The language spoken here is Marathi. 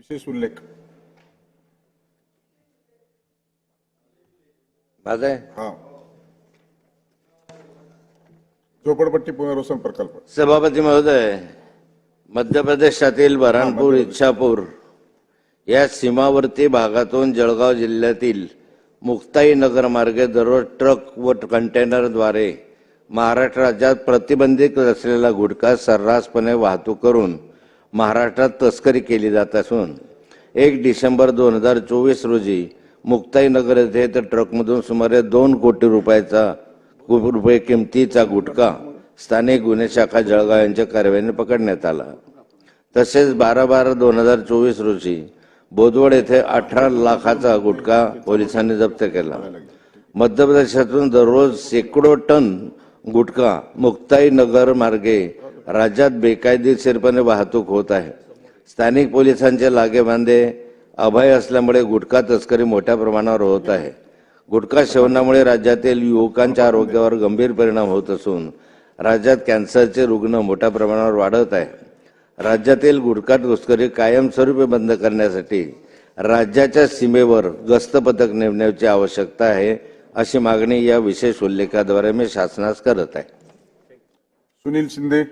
विशेष उल्लेख माझं आहे? हा. झोपडपट्टी पुनर्वसन प्रकल्प. सभापती महोदय मध्य प्रदेशातील बऱ्हाणपूर इच्छापूर या सीमावर्ती भागातून जळगाव जिल्ह्यातील मुक्ताई नगर मार्गे दररोज ट्रक व कंटेनरद्वारे महाराष्ट्र राज्यात प्रतिबंधित असलेला गुटखा सर्रासपणे वाहतूक करून महाराष्ट्रात तस्करी केली जात असून एक डिसेंबर दोन हजार चोवीस रोजी मुक्ताईनगर येथे तर ट्रकमधून सुमारे दोन कोटी रुपयाचा रुपये किमतीचा गुटखा स्थानिक गुन्हे शाखा जळगाव यांच्या कारवाईने पकडण्यात आला. तसेच बारा बारा दोन हजार चोवीस रोजी बोदवड येथे अठरा लाखाचा गुटखा पोलिसांनी जप्त केला. मध्य प्रदेशातून दररोज शेकडो टन गुटखा मुक्ताई नगर मार्गे राज्यात बेकायदेशीरपणे वाहतूक होत आहे. स्थानिक पोलिसांचे लागेबांधे अभय असल्यामुळे गुटखा तस्करी मोठ्या प्रमाणावर होत आहे. गुटखा सेवनामुळे राज्यातील युवकांच्या आरोग्यावर गंभीर परिणाम होत असून राज्यात कॅन्सरचे रुग्ण मोठ्या प्रमाणावर वाढत आहे. राज्यातील गुटखा तस्करी कायमस्वरूपी बंद करण्यासाठी राज्याच्या सीमेवर गस्त पथक नेमण्याची आवश्यकता आहे अशी मागणी या विशेष उल्लेखाद्वारे मी शासनास करत आहे. सुनील शिंदे